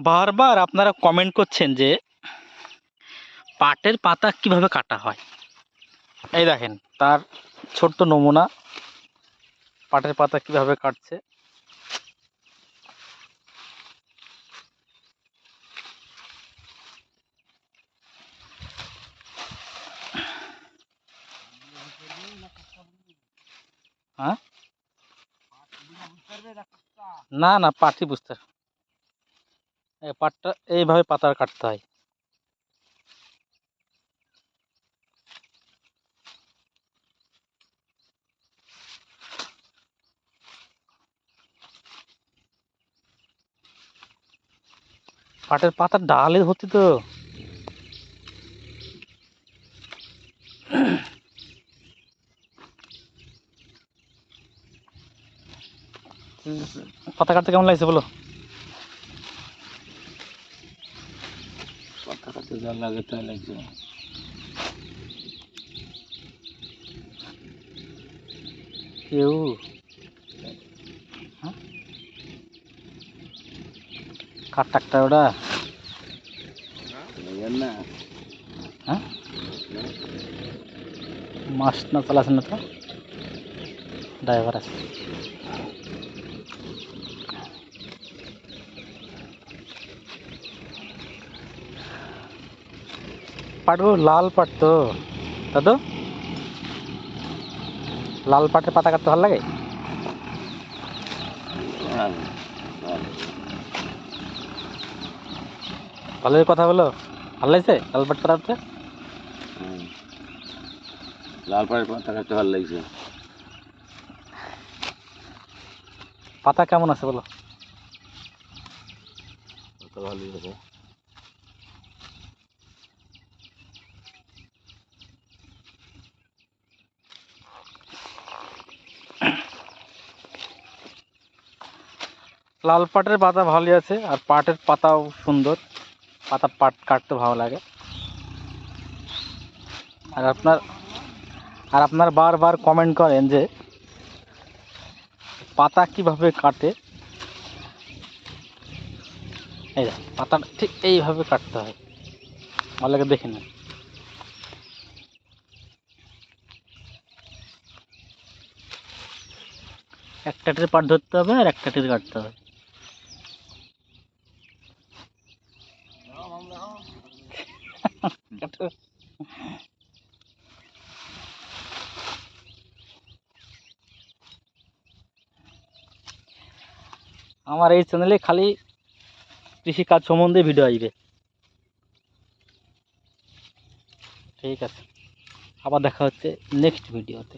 বারবার আপনারা কমেন্ট করছেন যে পাটের পাতা কীভাবে কাটা হয়। এই দেখেন, তার ছোট্ট নমুনা, পাটের পাতা কীভাবে কাটছে। হ্যাঁ? না না পাটই বুঝতে পাটটা এইভাবে পাতা কাটতে হয়। পাটের পাতার ডালে হচ্ছে তো। পাতা কাটতে কেমন লাগছে বলো? পাতা কাটতে যা লাগে তাই লাগছে কেউ হ্যাঁ? কার ট্রাক্টর ওটা বুঝলেন না হ্যাঁ মাস না চালাচ্ছে না তো ড্রাইভার আছে পাটগুলো লাল পাট তো। দাদু? লাল পাটের পাতা কাটতে ভালো লাগে ভালো। ভালোই কথা বলো। ভালো লাগছে? লাল পাট পাতা হুম। লাল পাটের পাতা কাটতে ভালো লাগছে। পাতা কেমন আছে বলো? ভালোই আছে। লাল পাটের পাতা ভালোই আছে, আর পাটের পাতাও সুন্দর। পাতা পাট কাটতে ভালো লাগে। আর আপনার আর আপনার বারবার কমেন্ট করেন যে পাতা কীভাবে কাটে? এই পাতা ঠিক এইভাবে কাটতে হয়। ভালো লাগে দেখে নেন। একটা পাট ধরতে হবে আর একটা টের কাটতে হবে কাটো। আমার এই চ্যানেলে খালি কৃষিকাজ সম্বন্ধে ভিডিও আসবে। ঠিক আছে। আবার দেখা হচ্ছে নেক্সট ভিডিওতে